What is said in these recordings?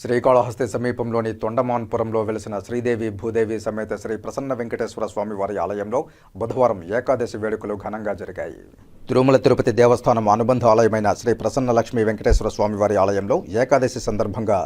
శ్రీకాళహస్తి సమీపంలోని తొండమాన్పురంలో వెలిసిన శ్రీదేవి భూదేవి సమేత శ్రీ ప్రసన్న వెంకటేశ్వర స్వామి వారి ఆలయంలో బుధవారం ఏకాదశి వేడుకలు ఘనంగా జరిగాయి. తిరుమల తిరుపతి దేవస్థానం అనుబంధ ఆలయమైన శ్రీ ప్రసన్న లక్ష్మీ వెంకటేశ్వర స్వామి వారి ఆలయంలో ఏకాదశి సందర్భంగా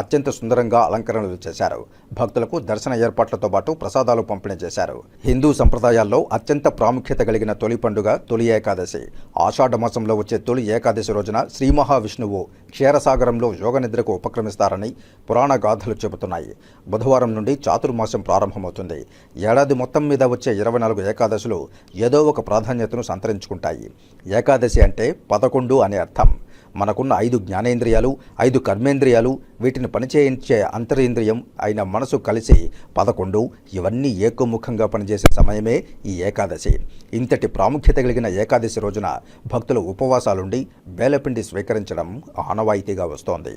అత్యంత సుందరంగా అలంకరణలు చేశారు. భక్తులకు దర్శన ఏర్పాట్లతో పాటు ప్రసాదాలు పంపిణీ చేశారు. హిందూ సంప్రదాయాల్లో అత్యంత ప్రాముఖ్యత కలిగిన తొలి పండుగ తొలి ఏకాదశి. ఆషాఢ మాసంలో వచ్చే తొలి ఏకాదశి రోజున శ్రీ మహావిష్ణువు క్షీరసాగరంలో యోగ నిద్రకు ఉపక్రమిస్తారని పురాణ గాథలు చెబుతున్నాయి. బుధవారం నుండి చాతుర్మాసం ప్రారంభమవుతుంది. ఏడాది మొత్తం మీద వచ్చే ఇరవై నాలుగు ఏకాదశులు ఏదో ఒక ప్రాధాన్యతను సంతరించుకుంటాయి. ఏకాదశి అంటే పదకొండు అనే అర్థం. మనకున్న ఐదు జ్ఞానేంద్రియాలు ఐదు కర్మేంద్రియాలు వీటిని పనిచేయించే అంతరేంద్రియం అయిన మనసు కలిసి పదకొండు ఇవన్నీ ఏకోముఖంగా పనిచేసే సమయమే ఈ ఏకాదశి. ఇంతటి ప్రాముఖ్యత కలిగిన ఏకాదశి రోజున భక్తులు ఉపవాసాలుండి బేలపిండి స్వీకరించడం ఆనవాయితీగా వస్తోంది.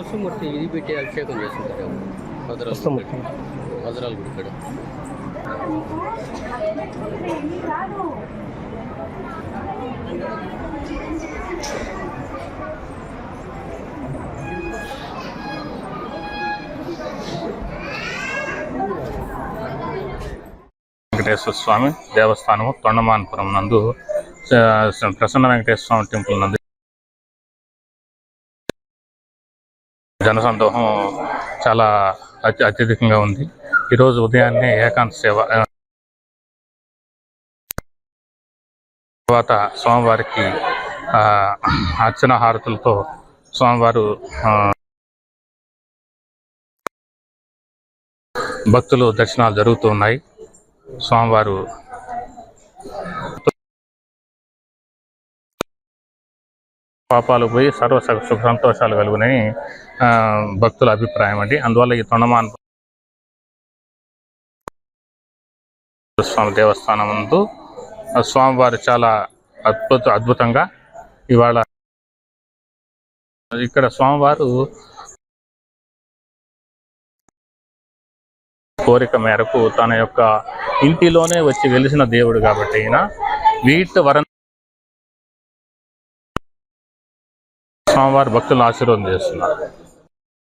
వస్తుమూర్తి ఇది పెట్టి అభిషేకం చేస్తుంటారు. భద్రాల వస్తుమూర్తి. భద్రాల గుడి ఇక్కడ వెంకటేశ్వర స్వామి దేవస్థానము తొండమానపురం నందు ప్రసన్న వెంకటేశ్వర స్వామి టెంపుల్ నందు జనసందోహం చాలా అత్య అత్యధికంగా ఉంది. ఈరోజు ఉదయాన్నే ఏకాంత సేవ తర్వాత స్వామివారికి ఆ, అర్చన హారతులతో స్వామివారు భక్తులు దర్శనాలు జరుగుతున్నాయి స్వామివారు పాపాలు పోయి సర్వ సుఖ సంతోషాలు కలుగునని ఆ, భక్తుల అభిప్రాయం అండి. అందువల్ల ఈ తొండమాన స్వామి దేవస్థానం ముందు స్వామివారు చాలా అద్భుత అద్భుతంగా ఇవాళ ఇక్కడ స్వామివారు కోరిక మేరకు తన యొక్క ఇంటిలోనే వచ్చి వెలిసిన దేవుడు కాబట్టి అయినా వీటి వరం స్వామివారి భక్తులను ఆశీర్వాదం చేస్తున్నారు